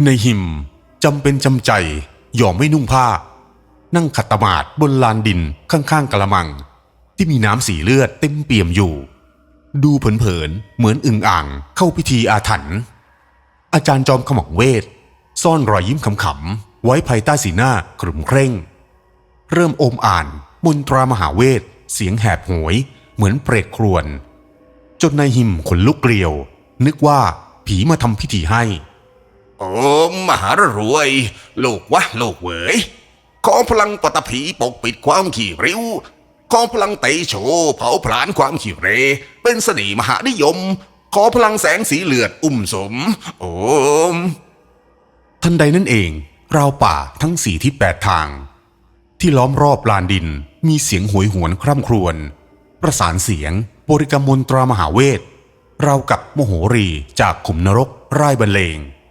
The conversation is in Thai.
ในหิมจำเป็นจำใจยอมไม่นุ่งผ้า นั่งขัดตมาดบนลานดินข้างๆกะละมัง ที่มีน้ำสีเลือดเต็มเปี่ยมอยู่ ดูเผินๆเหมือนอึ่งอ่างเข้าพิธีอาถรรพ์อาจารย์จอมขมังเวท ซ่อนรอยยิ้มขำๆไว้ภายใต้สีหน้าขรึมเคร่ง เริ่มโอมอ่านมนตรามหาเวท เสียงแหบโหวยเหมือนเปรตครวญจนนายหิมขนลุกเกลียว นึกว่าผีมาทำพิธีให้ โอ้มหารวย ลูกวะลูกเวยขอพลังปฐพีปกปิดความขี้ริ้ว ขอพลังเตโชเผาผลาญความขี้เร เป็นเสน่ห์มหานิยม ขอพลังแสงสีเลือดอุ้มสม โอม ทันใดนั่นเอง ราวป่าทั้งสี่ทิศแปดทาง ที่ล้อมรอบลานดินมีเสียงหวยหวนคร่ำครวญประสานเสียงบริกรรมมนตรามหาเวทเรากับโมโหรีจากขุมนรกไร่บรรเลง